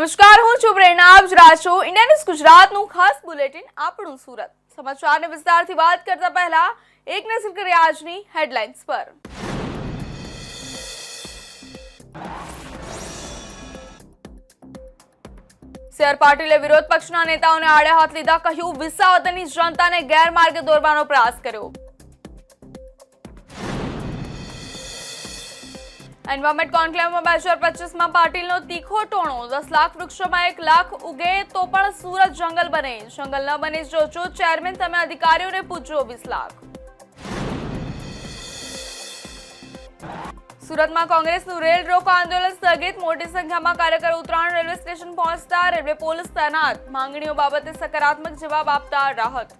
નમસ્કાર, હું છું પ્રેરણા. આપ જ રહ્યા છો ઇન્ડિયા ન્યૂઝ ગુજરાતનું ખાસ બુલેટિન, આપણું સુરત. સમાચારને વિસ્તારથી વાત કરતા પહેલા, એક નજર કરીએ આજની હેડલાઇન્સ પર. સી આર પાટીલે વિરોધ પક્ષના નેતાઓને આડે હાથ લીધા, કહ્યું, વિસાવદરની જનતાને ગેરમાર્ગે દોરવાનો પ્રયાસ કર્યો. એન્વાયરમેન્ટ કોન્ક્લેવમાં બે હજાર પચીસમાં પાટીલનો તીખો ટોણો. દસ લાખ વૃક્ષોમાં એક લાખ ઉગે તો પણ સુરત જંગલ બને. જંગલ ન બને જોજો, ચેરમેન તમે અધિકારીઓને પૂછો વીસ લાખ. સુરતમાં કોંગ્રેસનું રેલ રોકો આંદોલન સ્થગિત. મોટી સંખ્યામાં કાર્યકરો ઉત્તરાયણ રેલવે સ્ટેશન પહોંચતા. રેલવે પોલીસ તૈનાત. માંગણીઓ બાબતે સકારાત્મક જવાબ આપતા રાહત.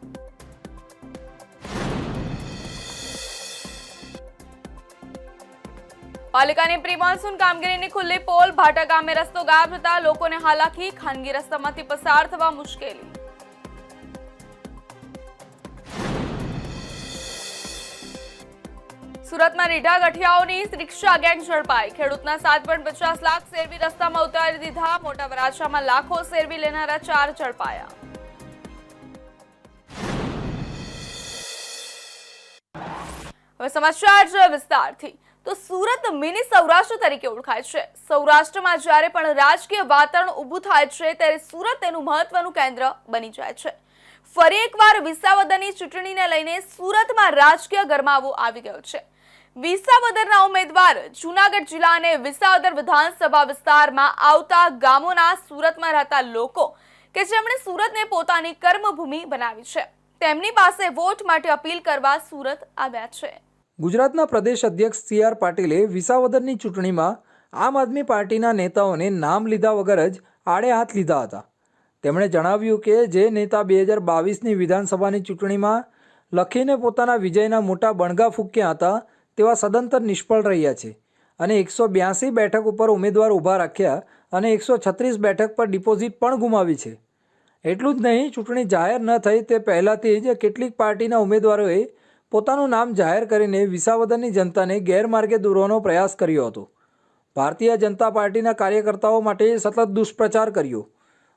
પાલિકાની પ્રી મોન્સૂન કામગીરીની ખુલ્લી પોલ, ભાટા ગામે રસ્તો ગાયબ થતા લોકોને હાલાકી, ખાનગી રસ્તામાંથી પસાર થવા મુશ્કેલી. સુરતમાં રીઢા ગઠિયાઓની રિક્ષા ગેંગ ઝડપાઈ. ખેડૂતના સાત પોઈન્ટ પચાસ લાખ શેરવી રસ્તામાં ઉતારી દીધા. મોટા વરાછામાં લાખો શેરવી લેનારા ચાર ઝડપાયા. હવે સમાચાર વિસ્તારથી. તો સુરત મિની સૌરાષ્ટ્ર તરીકે ઓળખાય છે. સૌરાષ્ટ્રમાં જ્યારે પણ રાજકીય વાતાવરણ ઊભું થાય છે, ત્યારે સુરત તેનું મહત્વનું કેન્દ્ર બની જાય છે. ફરી એકવાર વિસાવદરની ચૂંટણીને લઈને સુરતમાં રાજકીય ગરમાવો આવી ગયો છે. વિસાવદરના ઉમેદવાર જુનાગઢ જિલ્લા અને વિસાવદર વિધાનસભા વિસ્તારમાં આવતા ગામોના સુરતમાં રહેતા લોકો કે જેમણે સુરતને પોતાની કર્મભૂમિ બનાવી છે, તેમની પાસે વોટ માટે અપીલ કરવા સુરત આવ્યા છે. ગુજરાતના પ્રદેશ અધ્યક્ષ સી આર પાટીલે વિસાવદરની ચૂંટણીમાં આમ આદમી પાર્ટીના નેતાઓને નામ લીધા વગર જ આડે હાથ લીધા હતા. તેમણે જણાવ્યું કે જે નેતા બે હજાર બાવીસની વિધાનસભાની ચૂંટણીમાં લખીને પોતાના વિજયના મોટા બણગા ફૂંક્યા હતા તેવા સદંતર નિષ્ફળ રહ્યા છે અને એકસો બ્યાસી બેઠક ઉપર ઉમેદવાર ઊભા રાખ્યા અને એકસો છત્રીસ બેઠક પર ડિપોઝિટ પણ ગુમાવી છે. એટલું જ નહીં, ચૂંટણી જાહેર ન થઈ તે પહેલાંથી જ કેટલીક પાર્ટીના ઉમેદવારોએ પોતાનું નામ જાહેર કરીને વિસાવદરની જનતાને ગેરમાર્ગે દોરવાનો પ્રયાસ કર્યો હતો. ભારતીય જનતા પાર્ટીના કાર્યકર્તાઓ માટે સતત દુષ્પ્રચાર કર્યો.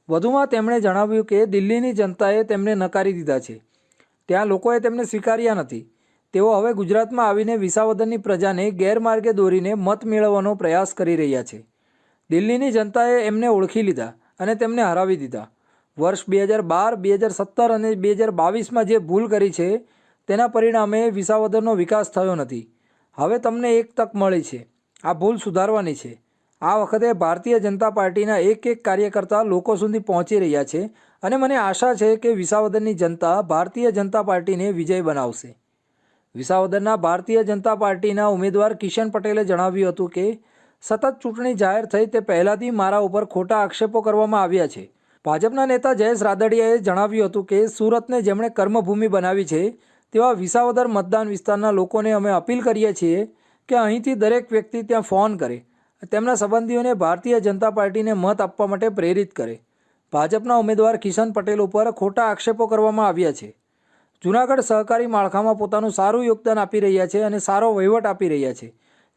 વધુમાં તેમણે જણાવ્યું કે દિલ્હીની જનતાએ તેમને નકારી દીધા છે. ત્યાં લોકોએ તેમને સ્વીકાર્યા નથી. તેઓ હવે ગુજરાતમાં આવીને વિસાવદરની પ્રજાને ગેરમાર્ગે દોરીને મત મેળવવાનો પ્રયાસ કરી રહ્યા છે. દિલ્હીની જનતાએ એમને ઓળખી લીધા અને તેમને હરાવી દીધા. વર્ષ બે હજાર બાર, બે હજાર સત્તર અને બે હજાર બાવીસમાં જે ભૂલ કરી છે તેના પરિણામે વિસાવદરનો વિકાસ થયો નથી. હવે તમને એક તક મળી છે. આ ભૂલ સુધારવાની છે. આ વખતે ભારતીય જનતા પાર્ટીના એક એક કાર્યકર્તા લોકો સુધી પહોંચી રહ્યા છે અને મને આશા છે કે વિસાવદરની જનતા ભારતીય જનતા પાર્ટીને વિજય બનાવશે. વિસાવદરના ભારતીય જનતા પાર્ટીના ઉમેદવાર કિશન પટેલે જણાવ્યું હતું કે, સતત ચૂંટણી જાહેર થઈ તે પહેલાંથી મારા ઉપર ખોટા આક્ષેપો કરવામાં આવ્યા છે. ભાજપના નેતા જયેશ રાદડિયાએ જણાવ્યું હતું કે, સુરતને જેમણે કર્મભૂમિ બનાવી છે તેવા વિસાવદર મતદાન વિસ્તારના લોકોને અમે અપીલ કરીએ છીએ કે અહીંથી દરેક વ્યક્તિ ત્યાં ફોન કરે, તેમના સંબંધીઓને ભારતીય જનતા પાર્ટીને મત આપવા માટે પ્રેરિત કરે. ભાજપના ઉમેદવાર કિશન પટેલ ઉપર ખોટા આક્ષેપો કરવામાં આવ્યા છે. જૂનાગઢ સહકારી માળખામાં પોતાનું સારું યોગદાન આપી રહ્યા છે અને સારો વહીવટ આપી રહ્યા છે.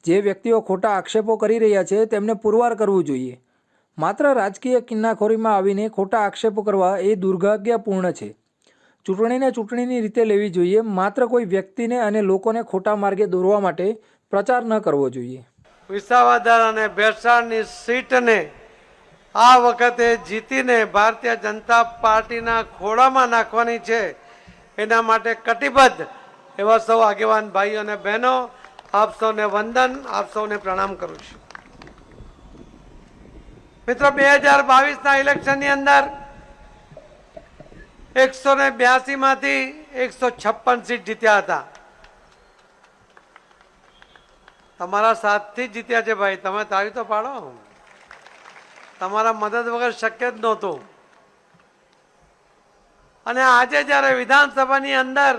જે વ્યક્તિઓ ખોટા આક્ષેપો કરી રહ્યા છે, તેમને પુરવાર કરવું જોઈએ. માત્ર રાજકીય કિન્નાખોરીમાં આવીને ખોટા આક્ષેપો કરવા એ દુર્ભાગ્યપૂર્ણ છે. ચૂંટણીને ચૂંટણીની રીતે લેવી જોઈએ, માત્ર કોઈ વ્યક્તિને અને લોકોને ખોટા માર્ગે દોરવા માટે પ્રચાર ન કરવો જોઈએ. વિસાવદર અને ભેસાણની સીટને આ વખતે જીતીને ભારતીય જનતા પાર્ટીના ખોળામાં નાખવાની છે. એના માટે કટિબદ્ધ એવા સૌ આગેવાન ભાઈઓ અને બહેનો, આપ સૌને વંદન, આપ સૌને પ્રણામ કરું છું. મિત્રો, બે હજાર બાવીસના ઇલેક્શનની અંદર એકસો ને બ્યાસી માંથી એકસો છપ્પન સીટ જીત્યા હતા. તમારા સાથથી જ જીત્યા છે ભાઈ. તમે તાળી તો પાડો. તમારા મદદ વગર શક્ય જ નહોતું. અને આજે જ્યારે વિધાનસભાની અંદર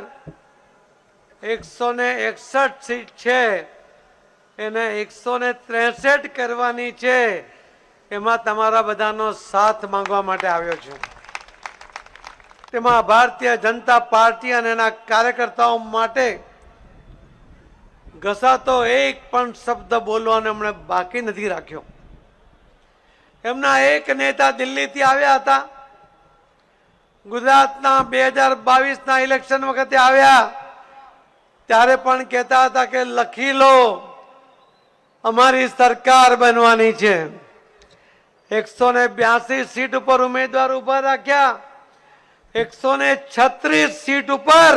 એકસો ને એકસઠ સીટ છે, એને એકસો ને ત્રેસઠ કરવાની છે, એમાં તમારા બધાનો સાથ માંગવા માટે આવ્યો છું. તેમાં ભારતીય જનતા પાર્ટી અને એના કાર્યકર્તાઓ માટે ઘસાતો એક પણ શબ્દ બોલવાનો એમણે બાકી નથી રાખ્યો. એમના એક નેતા દિલ્હીથી આવ્યા હતા. ગુજરાતના બે હજાર બાવીસના ઇલેક્શન વખતે આવ્યા. ત્યારે પણ કહેતા હતા કે લખી લો, અમારી સરકાર બનવાની છે. એકસો ને બ્યાસી સીટ ઉપર ઉમેદવાર ઊભા રાખ્યા. એકસો ને છત્રીસ સીટ ઉપર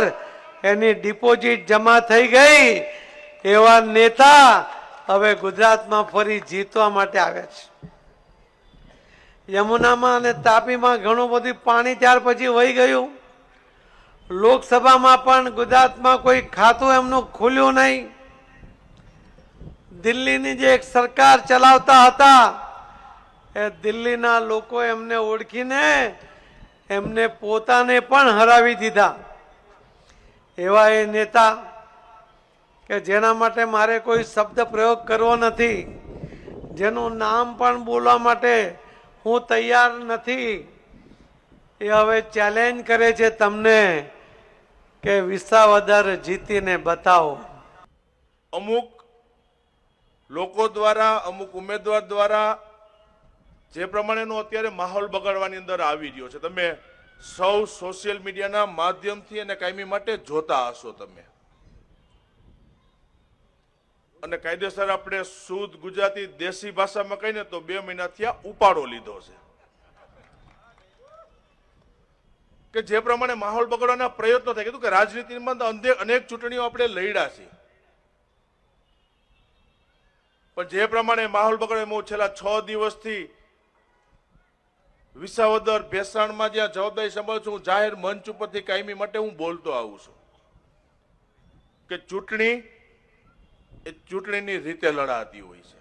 એની ડિપોઝિટ જમા થઈ ગઈ. એવા નેતા હવે ગુજરાતમાં ફરી જીતવા માટે આવે છે. યમુનામાં અને તાપીમાં ઘણું બધું પાણી ત્યાર પછી વહી ગયું. લોકસભામાં પણ ગુજરાતમાં કોઈ ખાતું એમનું ખુલ્યું નહીં. દિલ્હીની જે એક સરકાર ચલાવતા હતા, એ દિલ્હીના લોકો એમને ઓળખીને એમને પોતાને પણ હરાવી દીધા. એવા એ નેતા કે જેના માટે મારે કોઈ શબ્દ પ્રયોગ કરવો નથી, જેનું નામ પણ બોલવા માટે હું તૈયાર નથી, એ હવે ચેલેન્જ કરે છે તમને કે વિસાવદર જીતીને બતાવો. અમુક લોકો દ્વારા, અમુક ઉમેદવાર દ્વારા જે પ્રમાણેનો અત્યારે માહોલ બગાડવાની અંદર આવી રહ્યો છે. તમે સૌ સોશિયલ મીડિયાના માધ્યમથી અને કાયમી માટે જોતા હશો તમે. અને કાયદેસર આપણે શુદ્ધ ગુજરાતી દેશી ભાષામાં કહીને તો બે મહિનાથી આ ઉપાડો લીધો છે. કે જે પ્રમાણે માહોલ બગાડવાના પ્રયત્નો થાય, કીધું કે રાજનીતિમાં અનેક ચૂંટણીઓ આપણે લડ્યા છે. પણ જે પ્રમાણે માહોલ બગડે હું છેલ્લા છ દિવસથી વિસાવદર ભેસાણમાં જ્યાં જવાબદારી સંભાળું છું, હું જાહેર મંચ ઉપરથી કાયમી માટે હું બોલતો આવું છું કે ચૂંટણી એ ચૂંટણીની રીતે લડાતી હોય છે.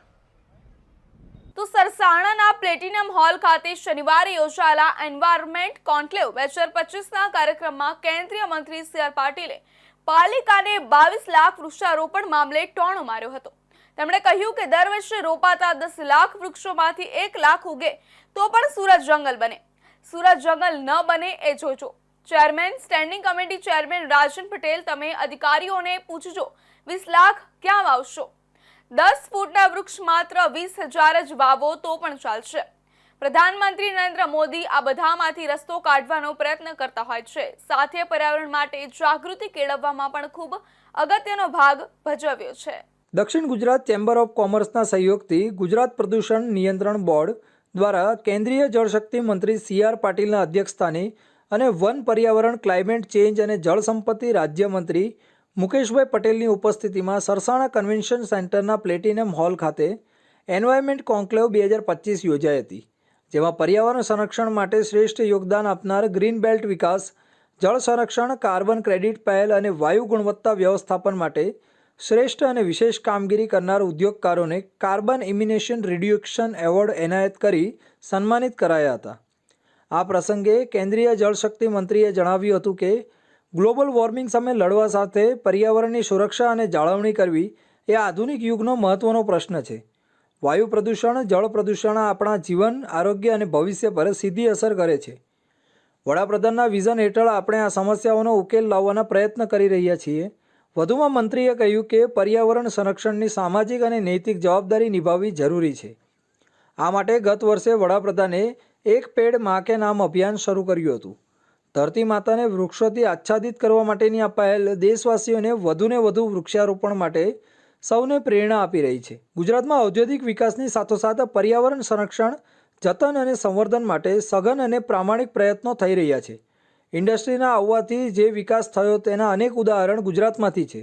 તો સરસાણાના પ્લેટિનમ હોલ ખાતે શનિવારે યોજાયેલા એન્વાયરમેન્ટ કોન્ક્લેવ બે હજાર પચીસના કાર્યક્રમમાં કેન્દ્રીય મંત્રી સી આર પાટીલે પાલિકાને બાવીસ લાખ વૃક્ષારોપણ મામલે ટોણો માર્યો હતો. તેમણે કહ્યું કે દર વર્ષે રોપાતા દસ લાખ વૃક્ષોમાંથી એક લાખ ઉગે તો પણ સુરત જંગલ બને. સુરત જંગલ ન બને એ જોજો. Chairman, standing committee chairman Rajan Patel, તમે અધિકારીઓને પૂછજો, વીસ લાખ ક્યાં વાવશો? દસ ફૂટના વૃક્ષ માત્ર વીસ હજાર જ વાવો તો પણ ચાલશે. પ્રધાનમંત્રી નરેન્દ્ર મોદી આ બધામાંથી રસ્તો કાઢવાનો પ્રયત્ન કરતા હોય છે. સાથે પર્યાવરણ માટે જાગૃતિ કેળવવામાં પણ ખૂબ અગત્યનો ભાગ ભજવ્યો છે. દક્ષિણ ગુજરાત ચેમ્બર ઓફ કોમર્સના સહયોગથી ગુજરાત પ્રદૂષણ નિયંત્રણ બોર્ડ દ્વારા કેન્દ્રીય જળશક્તિ મંત્રી સી આર પાટીલના અધ્યક્ષસ્થાને અને વન પર્યાવરણ, ક્લાઇમેટ ચેન્જ અને જળ સંપત્તિ રાજ્યમંત્રી મુકેશભાઈ પટેલની ઉપસ્થિતિમાં સરસાણા કન્વેન્શન સેન્ટરના પ્લેટિનમ હોલ ખાતે એન્વાયરમેન્ટ કોન્ક્લેવ બે હજાર પચીસ યોજાઈ હતી, જેમાં પર્યાવરણ સંરક્ષણ માટે શ્રેષ્ઠ યોગદાન આપનાર ગ્રીન બેલ્ટ વિકાસ, જળ સંરક્ષણ, કાર્બન ક્રેડિટ પહેલ અને વાયુ ગુણવત્તા વ્યવસ્થાપન માટે શ્રેષ્ઠ અને વિશેષ કામગીરી કરનાર ઉદ્યોગકારોને કાર્બન ઇમિનેશન રિડ્યુક્શન એવોર્ડ એનાયત કરી સન્માનિત કરાયા હતા. આ પ્રસંગે કેન્દ્રીય જળશક્તિ મંત્રીએ જણાવ્યું હતું કે, ગ્લોબલ વોર્મિંગ સામે લડવા સાથે પર્યાવરણની સુરક્ષા અને જાળવણી કરવી એ આધુનિક યુગનો મહત્ત્વનો પ્રશ્ન છે. વાયુ પ્રદૂષણ, જળ પ્રદૂષણ આપણા જીવન, આરોગ્ય અને ભવિષ્ય પર સીધી અસર કરે છે. વડાપ્રધાનના વિઝન હેઠળ આપણે આ સમસ્યાઓનો ઉકેલ લાવવાના પ્રયત્ન કરી રહ્યા છીએ. વધુમાં મંત્રીએ કહ્યું કે પર્યાવરણ સંરક્ષણની સામાજિક અને નૈતિક જવાબદારી નિભાવવી જરૂરી છે. આ માટે ગત વર્ષે વડાપ્રધાને એક પેડ મા કે નામ અભિયાન શરૂ કર્યું હતું. ધરતી માતાને વૃક્ષોથી આચ્છાદિત કરવા માટેની આ પહેલ દેશવાસીઓને વધુને વધુ વૃક્ષારોપણ માટે સૌને પ્રેરણા આપી રહી છે. ગુજરાતમાં ઔદ્યોગિક વિકાસની સાથોસાથ પર્યાવરણ સંરક્ષણ, જતન અને સંવર્ધન માટે સઘન અને પ્રામાણિક પ્રયત્નો થઈ રહ્યા છે. ઇન્ડસ્ટ્રીના આવવાથી જે વિકાસ થયો તેના અનેક ઉદાહરણ ગુજરાતમાંથી છે.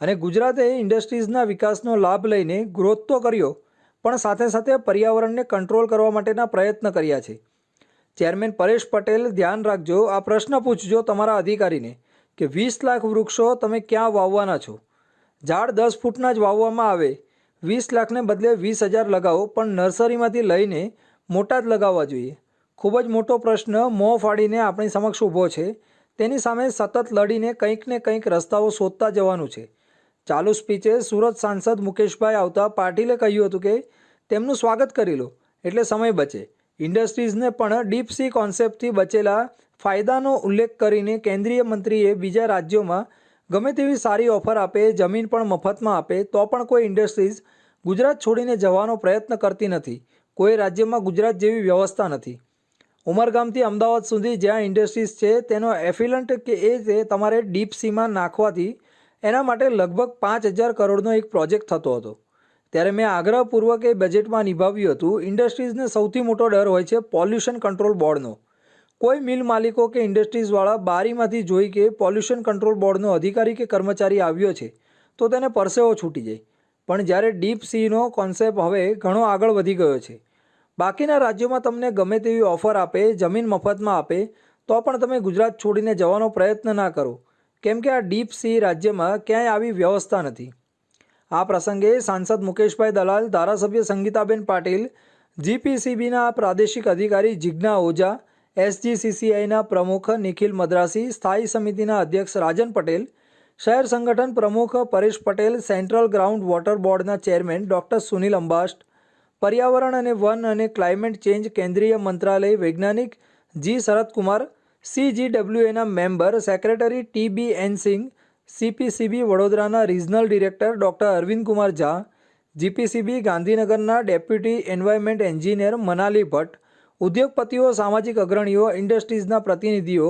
અને ગુજરાતે ઇન્ડસ્ટ્રીઝના વિકાસનો લાભ લઈને ગ્રોથ તો કર્યો, પણ સાથે સાથે પર્યાવરણને કંટ્રોલ કરવા માટેના પ્રયત્ન કર્યા છે. ચેરમેન પરેશ પટેલ, ધ્યાન રાખજો, આ પ્રશ્ન પૂછજો તમારા અધિકારીને કે વીસ લાખ વૃક્ષો તમે ક્યાં વાવવાના છો? ઝાડ દસ ફૂટના જ વાવવામાં આવે. વીસ લાખને બદલે વીસ હજાર લગાવો, પણ નર્સરીમાંથી લઈને મોટા જ લગાવવા જોઈએ. ખૂબ જ મોટો પ્રશ્ન મોં ફાડીને આપણી સમક્ષ ઊભો છે. તેની સામે સતત લડીને કંઈક ને કંઈક રસ્તાઓ શોધતા જવાનું છે. ચાલુ સ્પીચે સુરત સાંસદ મુકેશભાઈ આવતા પાટીલે કહ્યું હતું કે, તેમનું સ્વાગત કરી લો, એટલે સમય બચે. ઇન્ડસ્ટ્રીઝને પણ ડીપ સી કોન્સેપ્ટથી બચેલા ફાયદાનો ઉલ્લેખ કરીને કેન્દ્રીય મંત્રીએ બીજા રાજ્યોમાં ગમે તેવી સારી ઓફર આપે, જમીન પણ મફતમાં આપે, તો પણ કોઈ ઇન્ડસ્ટ્રીઝ ગુજરાત છોડીને જવાનો પ્રયત્ન કરતી નથી. કોઈ રાજ્યમાં ગુજરાત જેવી વ્યવસ્થા નથી. ઉમરગામથી અમદાવાદ સુધી જ્યાં ઇન્ડસ્ટ્રીઝ છે, તેનો એફિલન્ટ કે એ તે તમારે ડીપ સીમાં નાખવાથી એના માટે લગભગ પાંચ હજાર કરોડનો એક પ્રોજેક્ટ થતો હતો. ત્યારે મેં આગ્રહપૂર્વક એ બજેટમાં નિભાવ્યું હતું, ઇન્ડસ્ટ્રીઝને સૌથી મોટો ડર હોય છે પોલ્યુશન કંટ્રોલ બોર્ડનો. કોઈ મિલ માલિકો કે ઇન્ડસ્ટ્રીઝવાળા બારીમાંથી જોઈ કે પોલ્યુશન કંટ્રોલ બોર્ડનો અધિકારી કે કર્મચારી આવ્યો છે, તો તેને પરસેવો છૂટી જાય. પણ જ્યારે ડીપ સીનો કોન્સેપ્ટ હવે ઘણો આગળ વધી ગયો છે બાકીના રાજ્યોમાં તમને ગમે તેવી ઓફર આપે, જમીન મફતમાં આપે, તો પણ તમે ગુજરાત છોડીને જવાનો પ્રયત્ન ના કરો. કેમ કે આ ડીપ સી રાજ્યમાં ક્યાંય આવી વ્યવસ્થા નથી. આ પ્રસંગે સાંસદ મુકેશભાઈ દલાલ, ધારાસભ્ય સંગીતાબેન પાટીલ, જીપીસીબીના પ્રાદેશિક અધિકારી જિજ્ઞા ઓઝા, એસજીસીસીઆઈના પ્રમુખ નિખિલ મદ્રાસી, સ્થાયી સમિતિના અધ્યક્ષ રાજન પટેલ, શહેર સંગઠન પ્રમુખ Paresh Patel, central ground water બોર્ડના ચેરમેન ડૉક્ટર સુનિલ અંબાસ્ટ પર્યાવરણ અને વન અને ક્લાઇમેટ ચેન્જ કેન્દ્રીય મંત્રાલય વૈજ્ઞાનિક G Sharadkumar સીજીડબ્લ્યુએના member secretary T B N Singh CPCB વડોદરાના regional director doctor Arvind Kumar Jha GPCB ગાંધીનગરના deputy environment engineer Manali Bhatt, ઉદ્યોગપતિઓ, સામાજિક અગ્રણીઓ, ઇન્ડસ્ટ્રીઝના પ્રતિનિધિઓ,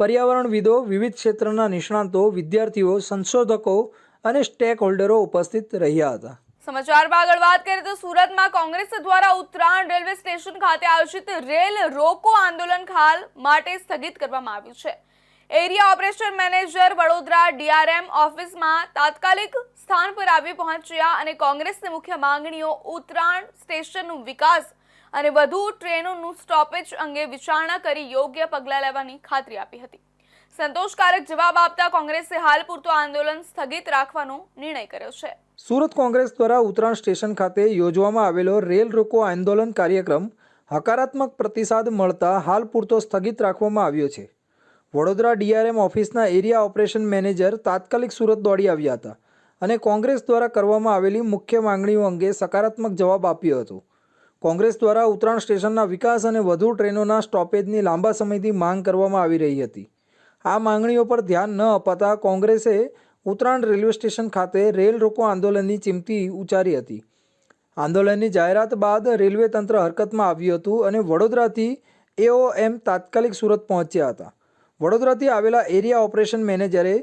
પર્યાવરણવિદો, વિવિધ ક્ષેત્રના નિષ્ણાંતો, વિદ્યાર્થીઓ, સંશોધકો અને સ્ટેક હોલ્ડરો ઉપસ્થિત રહ્યા હતા. સમાચારમાં આગળ વાત કરીએ તો સુરતમાં કોંગ્રેસ દ્વારા ઉત્તરાયણ રેલવે સ્ટેશન ખાતે આયોજિત રેલ રોકો આંદોલન હાલ માટે સ્થગિત કરવામાં આવ્યું છે. Area operation manager Vadodara DRM ઓફિસમાં તાત્કાલિક સ્થાન પર આવી પહોંચ્યા અને કોંગ્રેસની મુખ્ય માંગણીઓ ઉત્તરાયણ સ્ટેશનનું વિકાસ અને વધુ ટ્રેનોનું સ્ટોપેજ અંગે વિચારણા કરી યોગ્ય પગલાં લેવાની ખાતરી આપી હતી. સંતોષકારક જવાબ આપતા કોંગ્રેસે હાલ પૂરતું આંદોલન સ્થગિત રાખવાનો નિર્ણય કર્યો છે. સુરત કોંગ્રેસ દ્વારા ઉત્તરાયણ સ્ટેશન ખાતે યોજવામાં આવેલો રેલ રોકો આંદોલન કાર્યક્રમ હકારાત્મક પ્રતિસાદ મળતા હાલ પૂરતો સ્થગિત રાખવામાં આવ્યો છે. વડોદરા ડીઆરએમ ઓફિસના એરિયા ઓપરેશન મેનેજર તાત્કાલિક સુરત દોડી આવ્યા હતા અને કોંગ્રેસ દ્વારા કરવામાં આવેલી મુખ્ય માંગણીઓ અંગે સકારાત્મક જવાબ આપ્યો હતો. કોંગ્રેસ દ્વારા ઉત્તરાયણ સ્ટેશનના વિકાસ અને વધુ ટ્રેનોના સ્ટોપેજની લાંબા સમયથી માંગ કરવામાં આવી રહી હતી. આ માંગણીઓ પર ધ્યાન ન અપાતા કોંગ્રેસે ઉત્તરાયણ રેલવે સ્ટેશન ખાતે રેલ રોકો આંદોલનની ચીમકી ઉચ્ચારી હતી. આંદોલનની જાહેરાત બાદ રેલવે તંત્ર હરકતમાં આવ્યું હતું અને વડોદરાથી એઓએમ તાત્કાલિક સુરત પહોંચ્યા હતા. વડોદરાથી આવેલા એરિયા ઓપરેશન મેનેજરે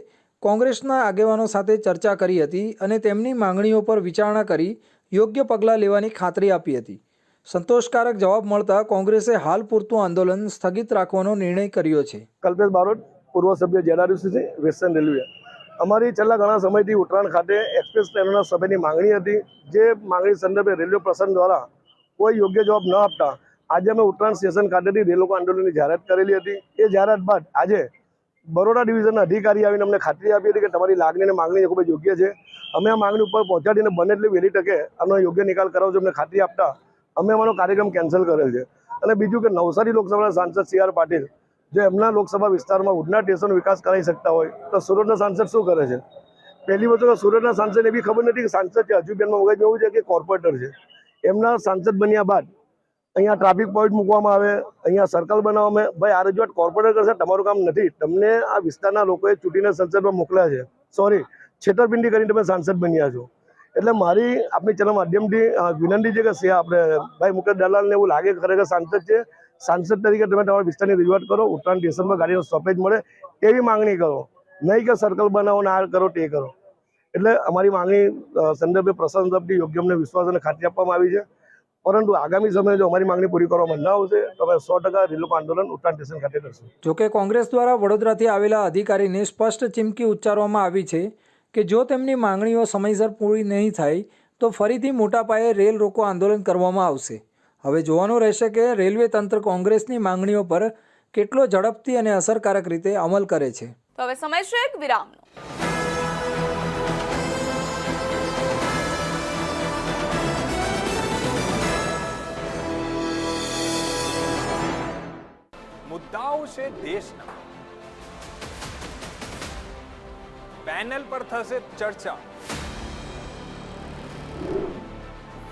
કોંગ્રેસના આગેવાનો સાથે ચર્ચા કરી હતી અને તેમની માંગણીઓ પર વિચારણા કરી યોગ્ય પગલાં લેવાની ખાતરી આપી હતી. સંતોષકારક જવાબ મળતા કોંગ્રેસે હાલ પૂરતું આંદોલન સ્થગિત રાખવાનો નિર્ણય કર્યો છે. કલ્પેશ બારોટ પૂર્વ સભ્ય જેડારુસી વેસ્ટર્ન રેલવે. અમારી છેલ્લા ઘણા સમયથી ઉત્તરાયણ ખાતે એક્સપ્રેસ ટ્રેનોના સભ્યની માંગણી હતી. જે માંગણી સંદર્ભે રેલવે પ્રશાસન દ્વારા કોઈ યોગ્ય જવાબ ન આપતા આજે અમે ઉત્તરાયણ સ્ટેશન ખાતેથી રેલવે આંદોલનની જાહેરાત કરેલી હતી. એ જાહેરાત બાદ આજે બરોડા ડિવિઝનના અધિકારી આવીને અમને ખાતરી આપી હતી કે તમારી લાગણી અને માંગણી ખૂબ જ યોગ્ય છે. અમે આ માંગણી ઉપર પહોંચાડીને બને એટલી વહેલી તકે આનો યોગ્ય નિકાલ કરાવજો અમને ખાતરી આપતા અમે અમારો કાર્યક્રમ કેન્સલ કરેલ છે. અને બીજું કે નવસારી લોકસભાના સાંસદ સી આર પાટીલ જો એમના લોકસભા વિસ્તારમાં ઉડના સ્ટેશનનો વિકાસ કરાવી શકતા હોય, તો સુરતના સાંસદ શું કરે છે? પહેલી વસ્તુ કે સુરતના સાંસદને બી ખબર નથી કે સાંસદ છે, હજુ બી એમના એવું છે કે કોર્પોરેટર છે? એમના સાંસદ બન્યા બાદ અહીંયા ટ્રાફિક પોઈન્ટ મૂકવામાં આવે, અહીંયા સર્કલ બનાવવામાં ભાઈ, આ રજૂઆત કોર્પોરેટર કરશે, તમારું કામ નથી. તમને આ વિસ્તારના લોકોએ ચૂંટીને સંસદમાં મોકલ્યા છે. સોરી છેતરપિંડી કરીને તમે સાંસદ બન્યા છો. એટલે મારી આપણી ચેનલ માધ્યમથી વિનંતી છે કે આપણે ભાઈ મુકેશ દલાલને એવું લાગે ખરેખર સાંસદ છે. સાંસદ તરીકે તમે તમારા વિસ્તારની રજૂઆત કરો, ઉત્તરાયણ સ્ટેશનમાં ગાડીનો સ્ટોપેજ મળે એવી માંગણી કરો. નહીં કે સર્કલ બનાવો ને આ કરો, તે કરો. એટલે અમારી માંગણી સંદર્ભે પ્રશાસન તરફથી યોગ્ય અમને વિશ્વાસ અને ખાતરી આપવામાં આવી છે. પરંતુ આગામી સમયે જો અમારી માંગણી પૂરી કરવામાં ન આવશે, તો અમે સો ટકા રેલવે આંદોલન ઉત્તરાયણ સ્ટેશન ખાતે કરશું. જોકે કોંગ્રેસ દ્વારા વડોદરાથી આવેલા અધિકારીને સ્પષ્ટ ચીમકી ઉચ્ચારવામાં આવી છે કે જો તેમની માંગણીઓ સમયસર પૂરી નહીં થાય, તો ફરીથી મોટા પાયે રેલ રોકો આંદોલન કરવામાં આવશે. હવે જોવાનું રહેશે કે રેલવે તંત્ર કોંગ્રેસની માંગણીઓ પર કેટલો ઝડપથી અને અસરકારક રીતે અમલ કરે છે. તો હવે સમય છે એક વિરામનો. મુદ્દાઓ છે દેશના. પેનલ પર થશે ચર્ચા.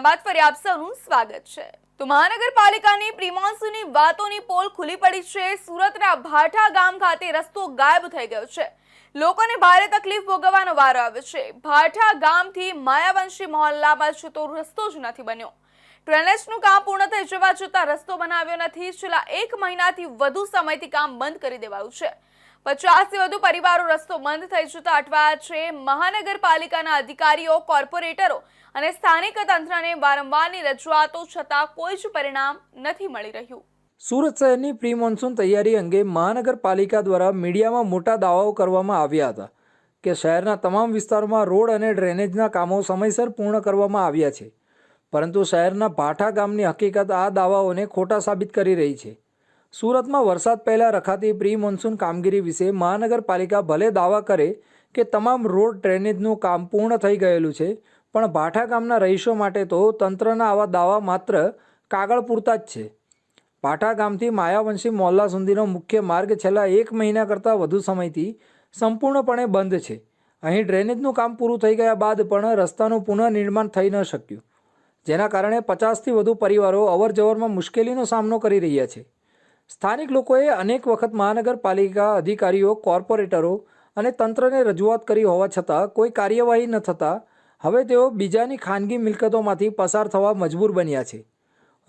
વિરામ બાદ ફરી આપ સૌનું સ્વાગત છે. તો મહાનગરપાલિકાની પ્રિમોન્સુની વાતોની પોલ ખુલી પડી છે. સુરતના ભાઠા ગામ ખાતે રસ્તો ગાયબ થઈ ગયો છે. લોકોને ભારે તકલીફ ભોગવવાનો વારો આવ્યો છે. ભાઠા ગામથી માયાવંશી મહોલ્લામાં જતો રસ્તો જ નથી બન્યો. ડ્રેનેજનું કામ પૂર્ણ થઈ જવા છતાં રસ્તો બનાવ્યો નથી. છેલ્લા એક મહિનાથી વધુ સમયથી કામ બંધ કરી દેવાયું છે. પચાસથી વધુ પરિવારો રસ્તો બંધ થઈ જતા અટવાયા છે. મહાનગરપાલિકાના અધિકારીઓ, કોર્પોરેટરો અને સ્થાનિક તંત્રને વારંવારની રજૂઆતો છતાં કોઈ જ પરિણામ નથી મળી રહ્યું. સુરત શહેરની પ્રી મોન્સૂન તૈયારી અંગે મહાનગરપાલિકા દ્વારા મીડિયામાં મોટા દાવાઓ કરવામાં આવ્યા હતા કે શહેરના તમામ વિસ્તારોમાં રોડ અને ડ્રેનેજના કામો સમયસર પૂર્ણ કરવામાં આવ્યા છે. પરંતુ શહેરના ભાઠા ગામની હકીકત આ દાવાઓને ખોટા સાબિત કરી રહી છે. સુરતમાં વરસાદ પહેલાં રખાતી પ્રી મોન્સૂન કામગીરી વિશે મહાનગરપાલિકા ભલે દાવા કરે કે તમામ રોડ ડ્રેનેજનું કામ પૂર્ણ થઈ ગયેલું છે, પણ ભાઠા ગામના રહીશો માટે તો તંત્રના આવા દાવા માત્ર કાગળ પૂરતા જ છે. ભાઠા ગામથી માયાવંશી મોહલ્લા સુધીનો મુખ્ય માર્ગ છેલ્લા એક મહિના કરતાં વધુ સમયથી સંપૂર્ણપણે બંધ છે. અહીં ડ્રેનેજનું કામ પૂરું થઈ ગયા બાદ પણ રસ્તાનું પુનઃનિર્માણ થઈ ન શક્યું, જેના કારણે પચાસથી વધુ પરિવારો અવરજવરમાં મુશ્કેલીનો સામનો કરી રહ્યા છે. સ્થાનિક લોકોએ અનેક વખત મહાનગરપાલિકા અધિકારીઓ, કોર્પોરેટરો અને તંત્રને રજૂઆત કરી હોવા છતાં કોઈ કાર્યવાહી ન થતાં હવે તેઓ બીજાની ખાનગી મિલકતોમાંથી પસાર થવા મજબૂર બન્યા છે.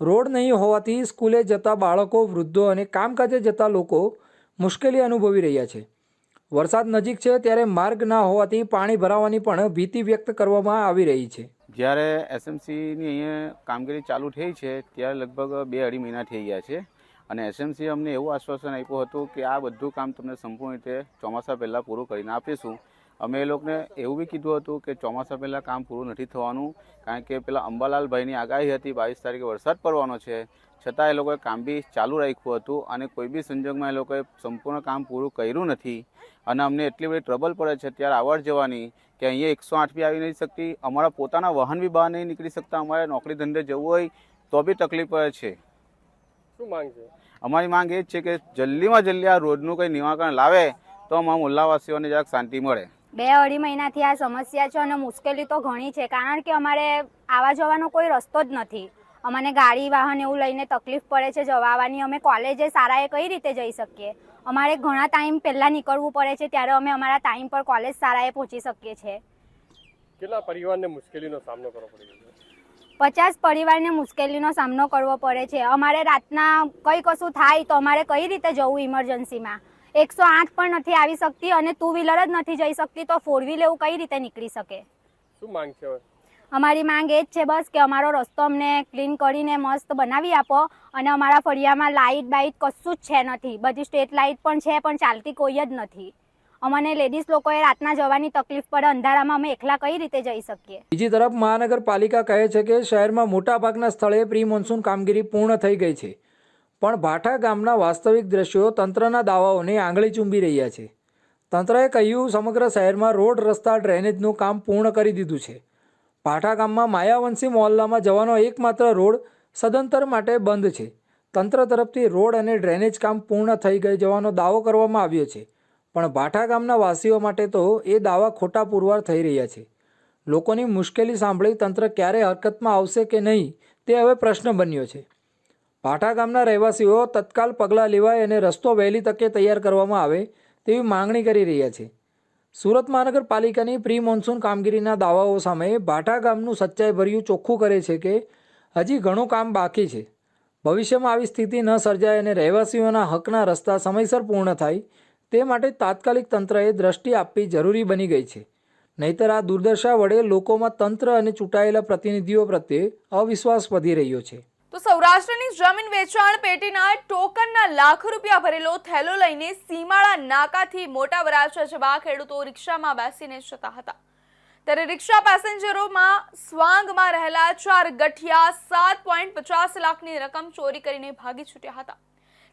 રોડ નહીં હોવાથી સ્કૂલે જતા બાળકો, વૃદ્ધો અને કામકાજે જતા લોકો મુશ્કેલી અનુભવી રહ્યા છે. વરસાદ નજીક છે ત્યારે માર્ગ ના હોવાથી પાણી ભરાવાની પણ ભીતિ વ્યક્ત કરવામાં આવી રહી છે. જ્યારે એસએમસીની અહીંયા કામગીરી ચાલુ થઈ છે, ત્યારે લગભગ બે અઢી મહિના થઈ ગયા છે. અને એસએમસી અમને એવું આશ્વાસન આપ્યું હતું કે આ બધું કામ તમને સંપૂર્ણ રીતે ચોમાસા પહેલાં પૂરું કરીને આપીશું. અમે એ લોકોને એવું બી કીધું હતું કે ચોમાસા પહેલાં કામ પૂરું નથી થવાનું, કારણ કે પેલા અંબાલાલભાઈની આગાહી હતી બાવીસ તારીખે વરસાદ પડવાનો છે. છતાં એ લોકોએ કામ બી ચાલુ રાખ્યું હતું અને કોઈ બી સંજોગમાં એ લોકોએ સંપૂર્ણ કામ પૂરું કર્યું નથી. અને અમને એટલી બધી ટ્રબલ પડે છે ત્યારે આવડ જવાની કે અહીંયા એકસો આઠ બી આવી નહીં શકતી, અમારા પોતાના વાહન બી બહાર નહીં નીકળી શકતા, અમારે નોકરી ધંધે જવું હોય તો બી તકલીફ પડે છે. શું માંગ છે? અમારી માંગ એ જ છે કે જલ્દીમાં જલ્દી આ રોડનું કંઈ નિવારણ લાવે તો અમારા મુલ્લાવાસીઓને જરાક શાંતિ મળે. બે અઢી મહિનાથી આ સમસ્યા છે અને મુશ્કેલી તો ઘણી છે કારણ કે અમારે આવવા જવાનો કોઈ રસ્તો જ નથી. અમને ગાડી વાહન એવું લઈને તકલીફ પડે છે જવા આવવાની અમે કોલેજે સારાએ કઈ રીતે જઈ શકીએ? અમારે ઘણા ટાઈમ પહેલાં નીકળવું પડે છે ત્યારે અમે અમારા ટાઈમ પર કોલેજ સારાએ પહોંચી શકીએ છીએ કેટલા પરિવારને મુશ્કેલીનો સામનો કરવો પડે છે? પચાસ પરિવારને મુશ્કેલીનો સામનો કરવો પડે છે. અમારે રાતના કંઈ કશું થાય તો અમારે કઈ રીતે જવું ઇમરજન્સીમાં? એકસો આઠ પણ નથી આવી શકતી અને ટુ વ્હીલર જ નથી જઈ શકતી તો ફોર વ્હીલ એવું કઈ રીતે નીકળી શકે? શું માંગ છે અમારી માંગ એ જ છે બસ કે અમારો રસ્તો અમને ક્લીન કરીને મસ્ત બનાવી આપો અને અમારા ફળિયામાં લાઇટ બાઇટ કશું જ છે નથી. બધી સ્ટ્રીટ લાઇટ પણ છે પણ ચાલતી કોઈ જ નથી. અમને લેડીઝ લોકોએ રાતના જવાની તકલીફ પડે, અંધારામાં અમે એકલા કઈ રીતે જઈ શકીએ? બીજી તરફ મહાનગરપાલિકા કહે છે કે શહેરમાં મોટાભાગના સ્થળે પ્રી મોન્સૂન કામગીરી પૂર્ણ થઈ ગઈ છે. પણ ભાઠા ગામના વાસ્તવિક દ્રશ્યો તંત્રના દાવાઓને આંગળી ચૂંબી રહ્યા છે. તંત્રએ કહ્યું, સમગ્ર શહેરમાં રોડ, રસ્તા, ડ્રેનેજનું કામ પૂર્ણ કરી દીધું છે. ભાઠા ગામમાં માયાવંશી મોહલ્લામાં જવાનો એકમાત્ર રોડ સદંતર માટે બંધ છે. તંત્ર તરફથી રોડ અને ડ્રેનેજ કામ પૂર્ણ થઈ ગઈ જવાનો દાવો કરવામાં આવ્યો છે. પણ ભાઠા ગામના વાસીઓ માટે તો એ દાવા ખોટા પુરવાર થઈ રહ્યા છે. લોકોની મુશ્કેલી સાંભળી તંત્ર ક્યારે હરકતમાં આવશે કે નહીં તે હવે પ્રશ્ન બન્યો છે. ભાઠા ગામના રહેવાસીઓ તત્કાલ પગલાં લેવાય અને રસ્તો વહેલી તકે તૈયાર કરવામાં આવે તેવી માંગણી કરી રહ્યા છે. સુરત મહાનગરપાલિકાની પ્રી મોન્સૂન કામગીરીના દાવાઓ સામે ભાઠા ગામનું સચ્ચાઈભર્યું ચોખ્ખું કરે છે કે હજી ઘણું કામ બાકી છે. ભવિષ્યમાં આવી સ્થિતિ ન સર્જાય અને રહેવાસીઓના હકના રસ્તા સમયસર પૂર્ણ થાય તે માટે તાત્કાલિક તંત્રએ દ્રષ્ટિ આપવી જરૂરી બની ગઈ છે. નહીતર આ દુર્દશા વડે લોકોમાં તંત્ર અને ચૂંટાયેલા પ્રતિનિધિઓ પ્રત્યે અવિશ્વાસ વધી રહ્યો છે. તો સૌરાષ્ટ્રની જમીન વેચાણ પેટીના ટોકનના લાખો રૂપિયા ભરેલો થેલો લઈને સીમાળા નાકાથી મોટા વરાછા જવા ખેડૂતો રિક્ષામાં બેસીને જતા હતા. ત્યારે રિક્ષા પેસેન્જરોમાં સ્વાંગમાં રહેલા ચાર ગઠિયા સાત પોઈન્ટ પચાસ લાખની રકમ ચોરી કરીને ભાગી છૂટ્યા હતા.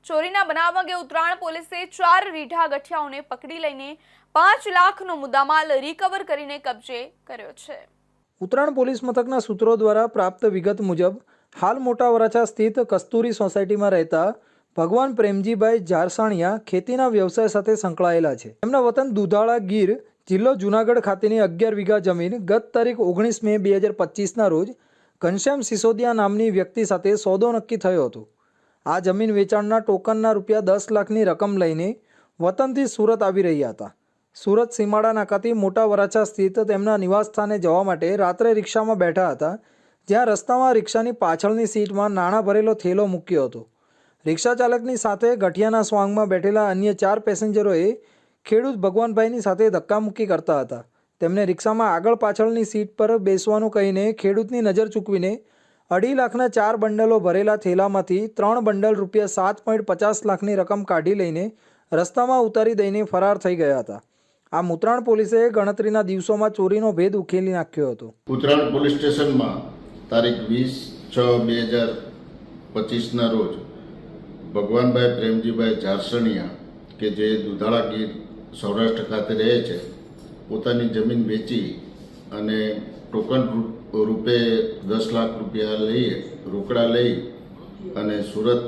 ચોરીના બનાવ અંગે ઉત્તરાયણ પોલીસે ચાર રીઢા ગઠિયાઓને પકડી લઈને પાંચ લાખનો મુદ્દામાલ રિકવર કરીને કબજે કર્યો છે. ઉત્તરાયણ પોલીસ મથકના સૂત્રો દ્વારા પ્રાપ્ત વિગત મુજબ હાલ મોટા વરાછા સ્થિત કસ્તુરી સોસાયટીમાં રહેતા ભગવાન પ્રેમજીભાઈ જારસાણિયા ખેતીના વ્યવસાય સાથે સંકળાયેલા છે. તેમના વતન દુધાળા ગીર જિલ્લો જુનાગઢ ખાતેની અગિયાર વીઘા જમીન ગત તારીખ ઓગણીસ મે બે હજાર પચીસના રોજ ઘનશ્યામ સિસોદિયા નામની વ્યક્તિ સાથે સોદો નક્કી થયો હતો. આ જમીન વેચાણના ટોકનના રૂપિયા દસ લાખની રકમ લઈને વતનથી સુરત આવી રહ્યા હતા. સુરત સીમાડા નાકાથી મોટા વરાછા સ્થિત તેમના નિવાસસ્થાને જવા માટે રાત્રે રિક્ષામાં બેઠા હતા, જ્યાં રસ્તામાં રિક્ષાની પાછળની સીટમાં નાણાં ભરેલો થેલો મૂક્યો હતો. રિક્ષા ચાલકની સાથે ગઠિયાના સ્વાંગમાં બેઠેલા અન્ય ચાર પેસેન્જરોએ ખેડૂત ભગવાનભાઈની સાથે ધક્કામુક્કી કરતા હતા. તેમને રિક્ષામાં આગળ પાછળની સીટ પર બેસવાનું કહીને ખેડૂતની નજર ચૂકવીને અઢી લાખના ચાર બંડલો ભરેલા થેલામાંથી ત્રણ બંડલ રૂપિયા સાત પોઈન્ટ પચાસ લાખની રકમ કાઢી લઈને રસ્તામાં ઉતારી દઈને ફરાર થઈ ગયા હતા. આ ઉત્તરાયણ પોલીસે ગણતરીના દિવસોમાં ચોરીનો ભેદ ઉકેલી નાખ્યો હતો. ઉત્તરાયણ પોલીસ સ્ટેશનમાં તારીખ વીસ છ બે હજાર પચીસના રોજ ભગવાનભાઈ પ્રેમજીભાઈ ઝારસણિયા કે જે દુધાળા ગીર સૌરાષ્ટ્ર ખાતે રહે છે, પોતાની જમીન વેચી અને ટોકન રૂપે દસ લાખ રૂપિયા લઈ રોકડા લઈ અને સુરત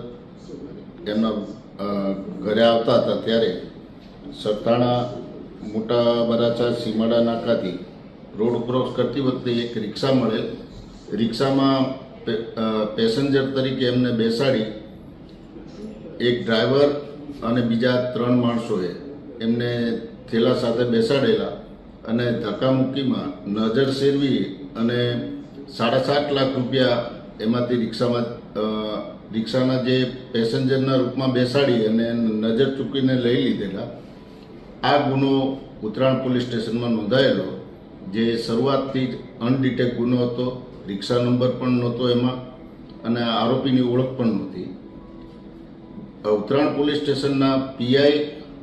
એમના ઘરે આવતા હતા ત્યારે સરથાણા મોટા બરાચા સીમાડા, નાકાથી રોડ ક્રોસ કરતી વખતે એક રિક્ષા મળેલ. રિક્ષામાં પેસેન્જર તરીકે એમને બેસાડી એક ડ્રાઈવર અને બીજા ત્રણ માણસોએ એમને થેલા સાથે બેસાડેલા. અને ધક્કામુક્કીમાં નજર સેરવી અને સાડા સાત લાખ રૂપિયા એમાંથી રિક્ષામાં રિક્ષાના જે પેસેન્જરના રૂપમાં બેસાડી અને નજર ચૂકીને લઈ લીધેલા, આ ગુનો ઉત્તરાયણ પોલીસ સ્ટેશનમાં નોંધાયેલો, જે શરૂઆતથી જ અનડિટેક ગુનો હતો, રિક્ષા નંબર પણ નહોતો એમાં, અને આરોપીની ઓળખ પણ નહોતી. ઉત્તરાયણ પોલીસ સ્ટેશનના પીઆઈ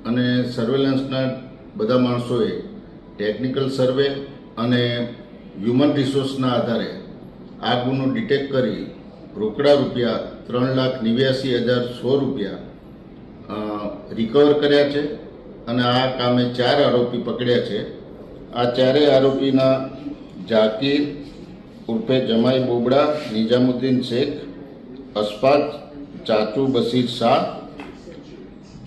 અને સર્વેલન્સના બધા માણસોએ ટેકનિકલ સર્વે અને હ્યુમન રિસોર્સના આધારે આ ગુનો ડિટેક્ટ કરી રોકડા રૂપિયા ત્રણ લાખ નેવ્યાસી હજાર સો રૂપિયા રિકવર કર્યા છે અને આ કામે ચાર આરોપી પકડ્યા છે. આ ચારેય આરોપીના ઝાકીર ઉર્ફે જમાઈ બોબડા, નિઝામુદ્દીન શેખ અશફાક ચાચુ બશીર શાહ,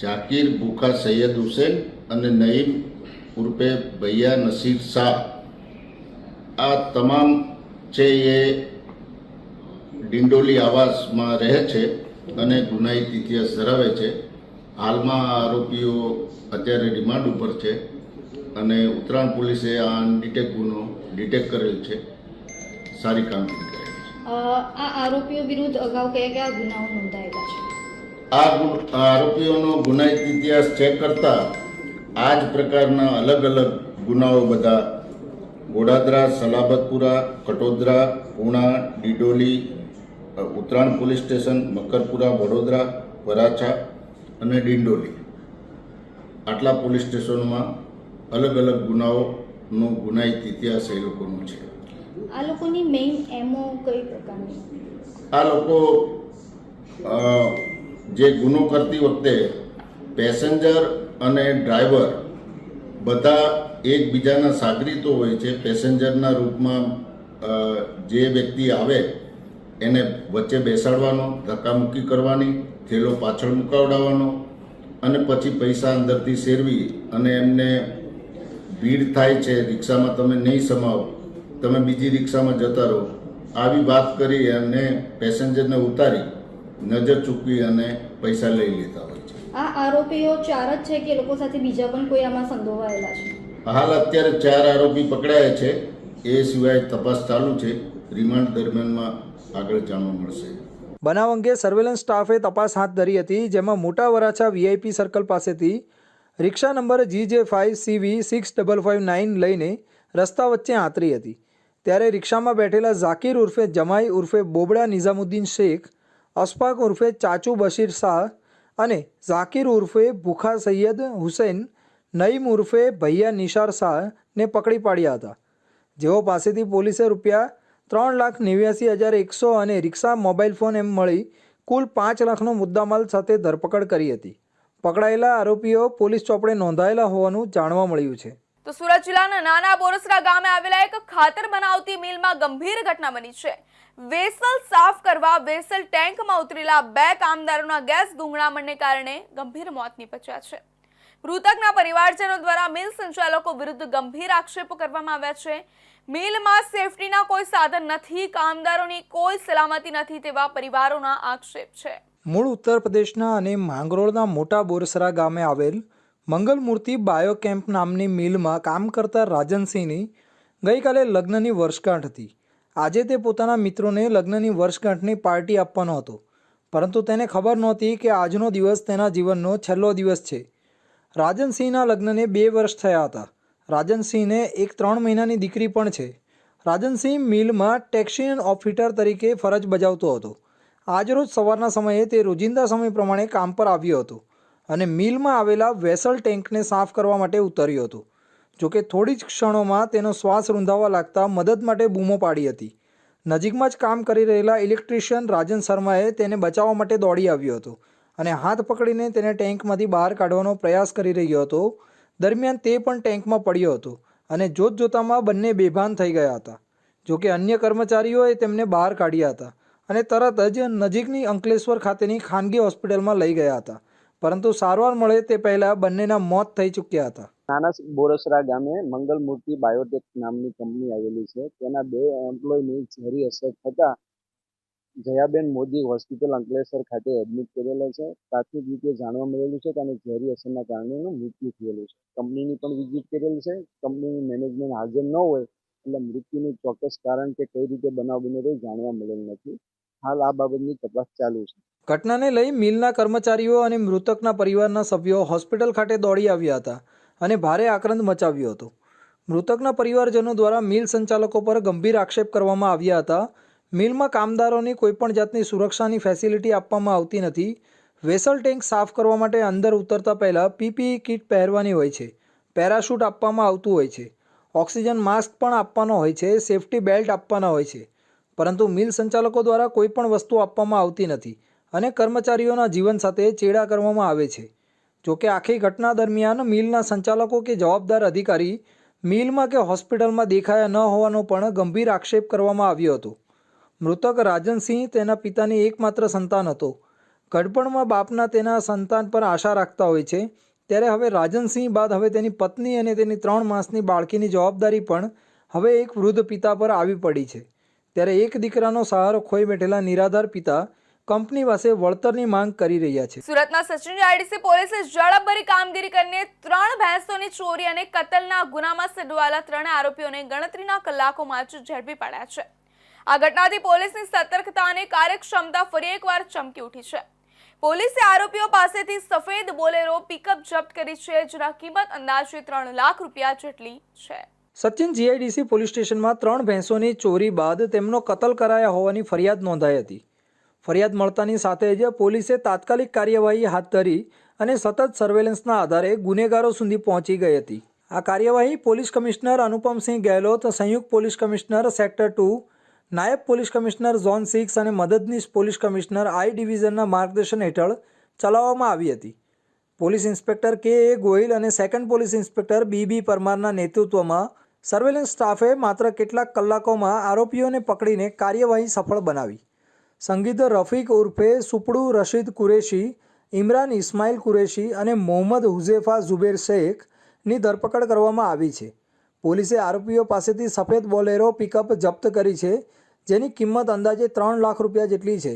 જાકીર ભૂખા સૈયદ હુસેન અને નઈમ ઉર્ફે ભૈયા નસીર શાહ. આ તમામ છે એ ડિંડોલી આવાસમાં રહે છે અને ગુનાહિત ઇતિહાસ ધરાવે છે. હાલમાં આરોપીઓ અત્યારે રિમાન્ડ ઉપર છે અને ઉત્તરાયણ પોલીસે આ અનડિટેક ગુનો ડિટેક્ટ કરેલ છે. સારી કામગીરી કરેલ છે. આ આરોપીઓ વિરુદ્ધ અગાઉ કયા કયા ગુનાઓ નોંધાયેલા છે? આ આ આરોપીઓનો ગુનાહિત ઇતિહાસ ચેક કરતા આ જ પ્રકારના અલગ અલગ ગુનાઓ બધા ગોડાદરા સલાબતપુરા કટોદરા પૂણા ડિડોલી ઉત્તરાયણ પોલીસ સ્ટેશન મકરપુરા વડોદરા વરાછા અને ડિંડોલી. આટલા પોલીસ સ્ટેશનોમાં અલગ અલગ ગુનાઓનો ગુનાહિત ઇતિહાસ એ લોકોનો છે. આ લોકોની મેઇન એમો કઈ પ્રકારની? આ લોકો જે ગુનો કરતી વખતે પેસેન્જર અને ડ્રાઈવર બધા એકબીજાના સાગરીતો હોય છે, પેસેન્જરના રૂપમાં જે વ્યક્તિ આવે એને વચ્ચે બેસાડવાનો, ધક્કામુક્કી કરવાની, થેલો પાછળ મુકાવડાવવાનો અને પછી પૈસા અંદરથી શેરવી અને એમને ભીડ થાય છે, રિક્ષામાં તમે નહીં સમાવો, તમે બીજી રિક્ષામાં જતા રહો, આવી વાત કરી અને પેસેન્જરને ઉતારી, નજર ચૂકવી અને પૈસા લઈ લેતા હોય છે. આ આરોપીઓ ચાર જ છે કે લોકો સાથે બીજા પણ કોઈ આમાં સંડોવાયેલા છે. હાલ અત્યારે ચાર આરોપી પકડાયા છે. એ સિવાય તપાસ ચાલુ છે. રિમાન્ડ દરમિયાનમાં આગળ જાણવા મળશે. બનાવ અંગે સર્વેલન્સ સ્ટાફે તપાસ હાથ ધરી હતી જેમાં મોટા વરાછા વીઆઈપી સર્કલ પાસેથી રિક્ષા number G J five C V six double five nine લઈને રસ્તા વચ્ચે આંતરી હતી. ત્યારે રિક્ષામાં બેઠેલા ઝાકીર ઉર્ફે જમાઈ ઉર્ફે બોબડા નિઝામુદ્દીન શેખ અશફાક ઉર્ફે ચાચુ બશીર શાહ અને ઝાકીર ઉર્ફે ભૂખા સૈયદ હુસૈન, નઈમ ઉર્ફે ભૈયા નિશાર શાહને પકડી પાડ્યા હતા. જેઓ પાસેથી પોલીસે રૂપિયા ત્રણ લાખ નેવ્યાસી હજાર એકસો અને રિક્ષા, મોબાઈલ ફોન એમ મળી કુલ પાંચ લાખનો મુદ્દામાલ સાથે ધરપકડ કરી હતી. પકડાયેલા આરોપીઓ પોલીસ ચોપડે નોંધાયેલા હોવાનું જાણવા મળ્યું છે. તો સુરત જિલ્લાના નાના બોરસરા ગામે આવેલા એક ખાતર બનાવતી મિલમાં ગંભીર ઘટના બની છે. વેસલ સાફ કરવા વેસલ ટેન્કમાં ઉતરેલા બે કામદારોના ગેસ ગુંગળામણને કારણે ગંભીર મોત નીપજ્યા છે. મૃતકના પરિવારજનો દ્વારા મિલ સંચાલકો વિરુદ્ધ ગંભીર આક્ષેપો કરવામાં આવ્યા છે. મિલમાં સેફટીના કોઈ સાધન નથી, કામદારોની કોઈ સલામતી નથી તેવા પરિવારોના આક્ષેપ છે. મૂળ ઉત્તર પ્રદેશના અને માંગરોળના મોટા બોરસરા ગામે આવેલ મંગલમૂર્તિ બાયોકેમ્પ નામની મિલમાં કામ કરતા રાજનસિંહની ગઈકાલે લગ્નની વર્ષગાંઠ હતી. આજે તે પોતાના મિત્રોને લગ્નની વર્ષગાંઠની પાર્ટી આપવાનો હતો. પરંતુ તેને ખબર નહોતી કે આજનો દિવસ તેના જીવનનો છેલ્લો દિવસ છે. રાજનસિંહના લગ્નને બે વર્ષ થયા હતા. રાજનસિંહને એક ત્રણ મહિનાની દીકરી પણ છે. રાજનસિંહ મિલમાં ટેક્સીયન ઓફિટર તરીકે ફરજ બજાવતો હતો. આજરોજ સવારના સમયે તે રોજિંદા સમય પ્રમાણે કામ પર આવ્યો હતો. અને મિલમાં આવેલા વેસલ ટેન્કને સાફ કરવા માટે ઉતર્યો હતો. જોકે થોડી જ ક્ષણોમાં તેનો શ્વાસ રૂંધાવા લાગતા મદદ માટે બૂમો પાડી હતી. નજીકમાં જ કામ કરી રહેલા ઇલેક્ટ્રિશિયન રાજન શર્માએ તેને બચાવવા માટે દોડી આવ્યો હતો અને હાથ પકડીને તેને ટેન્કમાંથી બહાર કાઢવાનો પ્રયાસ કરી રહ્યો હતો. દરમિયાન તે પણ ટેન્કમાં પડ્યો હતો અને જોત જોતામાં બંને બેભાન થઈ ગયા હતા. જોકે અન્ય કર્મચારીઓએ તેમને બહાર કાઢ્યા હતા અને તરત જ નજીકની અંકલેશ્વર ખાતેની ખાનગી હોસ્પિટલમાં લઈ ગયા હતા. પરંતુ સારવાર મળે તે પહેલાં બંનેના મોત થઈ ચૂક્યા હતા. નાના બોરસરા ગામે મંગલમૂર્તિ બાયોટેક નામની કંપની આવેલી છે. તેના બે એમ્પ્લોયની ઝેરી અસર થતાં જયાબેન મોદી હોસ્પિટલ અંકલેશ્વર ખાતે એડમિટ કરેલા છે. પ્રાથમિક રીતે જાણવા મળેલું છે કે આને ઝેરી અસરના કારણે એનું મૃત્યુ થયેલું છે. કંપનીની પણ વિઝિટ કરેલી છે. કંપનીની મેનેજમેન્ટ હાજર ન હોય એટલે મૃત્યુનું ચોક્કસ કારણ કે કઈ રીતે બનાવ બન્યો તે જાણવા મળેલ નથી. હાલ આ બાબતની તપાસ ચાલુ છે. ઘટનાને લઈ મિલના કર્મચારીઓ અને મૃતકના પરિવારના સભ્યો હોસ્પિટલ ખાતે દોડી આવ્યા હતા અને ભારે આક્રંદ મચાવ્યો હતો. મૃતકના પરિવારજનો દ્વારા મિલ સંચાલકો પર ગંભીર આક્ષેપ કરવામાં આવ્યા હતા. મિલમાં કામદારોની કોઈપણ જાતની સુરક્ષાની ફેસિલિટી આપવામાં આવતી નથી. વેસલ ટેન્ક સાફ કરવા માટે અંદર ઉતરતા પહેલાં પીપીઈ કિટ પહેરવાની હોય છે. પેરાશૂટ આપવામાં આવતું હોય છે. ઓક્સિજન માસ્ક પણ આપવાનો હોય છે. સેફટી બેલ્ટ આપવાના હોય છે. પરંતુ મિલ સંચાલકો દ્વારા કોઈ પણ વસ્તુ આપવામાં આવતી નથી અને કર્મચારીઓના જીવન સાથે ચેડા કરવામાં આવે છે. જોકે આખી ઘટના દરમિયાન મિલના સંચાલકો કે જવાબદાર અધિકારી મિલમાં કે હોસ્પિટલમાં દેખાયા ન હોવાનો પણ ગંભીર આક્ષેપ કરવામાં આવ્યો હતો. મૃતક રાજનસિંહ તેના પિતાની એકમાત્ર સંતાન હતો. ઘડપણમાં બાપના તેના સંતાન પર આશા રાખતા હોય છે. ત્યારે હવે રાજનસિંહ બાદ હવે તેની પત્ની અને તેની ત્રણ માસની બાળકીની જવાબદારી પણ હવે એક વૃદ્ધ પિતા પર આવી પડી છે. ત્યારે એક દીકરાનો સહારો ખોઈ બેઠેલા નિરાધાર પિતા કંપની પાસે વળતરની માંગ કરી રહ્યા છે. સુરતના સચિન આઈડીસી પોલીસે ઝડપભરી કામગીરી કરીને ત્રણ ભેંસોની ચોરી અને કતલના ગુનામાં સંડવાયેલા ત્રણ આરોપીઓને ગણતરીના કલાકોમાં જ ઝડપી પાડ્યા છે. આ ઘટનાથી પોલીસની સતર્કતા અને કાર્યક્ષમતા ફરી એકવાર ચમકી ઉઠી છે. પોલીસે આરોપીઓ પાસેથી સફેદ બોલેરો પિકઅપ જપ્ત કરી છે, જેના કિંમત અંદાજે ત્રણ લાખ રૂપિયા જેટલી છે. સચિન જીઆઈડીસી પોલીસ સ્ટેશનમાં ત્રણ ભેંસોની ચોરી બાદ તેમનો કતલ કરાયા હોવાની ફરિયાદ નોંધાઈ હતી. ફરિયાદ મળતાની સાથે જ પોલીસે તાત્કાલિક કાર્યવાહી હાથ ધરી અને સતત સર્વેલન્સના આધારે ગુનેગારો સુધી પહોંચી ગઈ હતી. આ કાર્યવાહી પોલીસ કમિશનર અનુપમસિંહ ગેહલોત, સંયુક્ત પોલીસ કમિશનર સેક્ટર ટુ, નાયબ પોલીસ કમિશનર ઝોન સિક્સ અને મદદનીશ પોલીસ કમિશનર આઈ ડિવિઝનના માર્ગદર્શન હેઠળ ચલાવવામાં આવી હતી. પોલીસ ઇન્સ્પેક્ટર કે એ ગોહિલ અને second police inspector B B પરમારના નેતૃત્વમાં સર્વેલન્સ સ્ટાફે માત્ર કેટલાક કલાકોમાં આરોપીઓને પકડીને કાર્યવાહી સફળ બનાવી. સંગીત રફીક ઉર્ફે સુપડુ રશીદ કુરેશી, ઇમરાન ઇસ્માઇલ કુરેશી અને મોહમ્મદ હુઝેફા ઝુબેર શેખની ધરપકડ કરવામાં આવી છે. પોલીસે આરોપીઓ પાસેથી સફેદ બોલેરો પિકઅપ જપ્ત કરી છે, જેની કિંમત અંદાજે ત્રણ લાખ રૂપિયા જેટલી છે.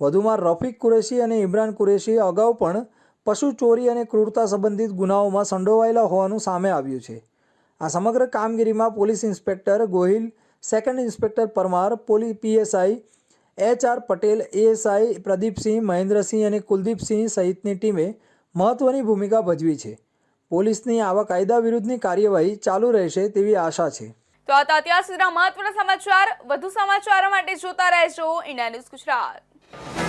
વધુમાં રફીક કુરેશી અને ઇમરાન કુરેશી અગાઉ પણ પશુ ચોરી અને ક્રૂરતા સંબંધિત ગુનાઓમાં સંડોવાયેલા હોવાનું સામે આવ્યું છે. આ સમગ્ર કામગીરીમાં police inspector Gohil, second inspector Parmar police PSI H R Patel, ASI Pradeepsinh, Mahendrasinh અને કુલદીપસિંહ સહિતની ટીમે મહત્ત્વની ભૂમિકા ભજવી છે. પોલીસની આવા કાયદા વિરુદ્ધની કાર્યવાહી ચાલુ રહેશે તેવી આશા છે. તો આ અત્યાર સુધીના મહત્વના સમાચાર. વધુ સમાચારો માટે જોતા રહેજો. India news Gujarat.